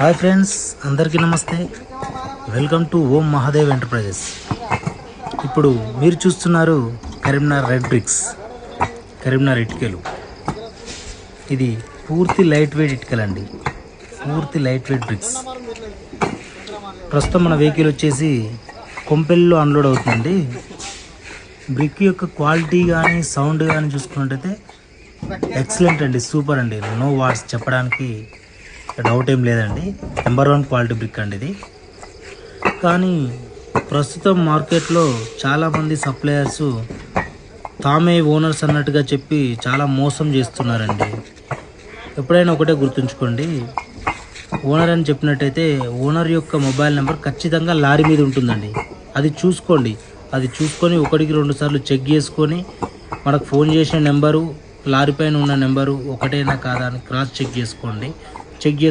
Hi friends అందరికీ నమస్తే. Welcome to Om Mahadev enterprises. ఇప్పుడు మీరు చూస్తున్నారు కరీంనగర్ రెడ్ బ్రిక్స్ కరీంనగర్ ఇటుకలు. ఇది పూర్తి లైట్ వెయిట్ ఇటుకలండి. పూర్తి లైట్ వెయిట్ బ్రిక్స్. ప్రస్తుతం మన వెహికల్ వచ్చేసి కొంపెల్లో అన్లోడ్ అవుతుందండి. బ్రిక్ యొక్క క్వాలిటీ కానీ సౌండ్ కానీ చూసుకున్నట్టయితే ఎక్సలెంట్ అండి సూపర్ అండి. నో వాట్స్ చెప్పడానికి డౌట్ ఏం లేదండి. నెంబర్ వన్ క్వాలిటీ బ్రిక్ అండి ఇది. కానీ ప్రస్తుతం మార్కెట్లో చాలామంది సప్లయర్స్ తామే ఓనర్స్ అన్నట్టుగా చెప్పి చాలా మోసం చేస్తున్నారండి. ఎప్పుడైనా ఒకటే గుర్తుంచుకోండి. ఓనర్ అని చెప్పినట్టయితే ఓనర్ యొక్క మొబైల్ నెంబర్ ఖచ్చితంగా లారీ మీద ఉంటుందండి. అది చూసుకోండి. అది చూసుకొని ఒకటికి రెండు సార్లు చెక్ చేసుకొని మనకు ఫోన్ చేసిన నెంబరు లారీ పైన ఉన్న నెంబరు ఒకటేనా కాదా అని క్రాస్ చెక్ చేసుకోండి. చెక్ చేసు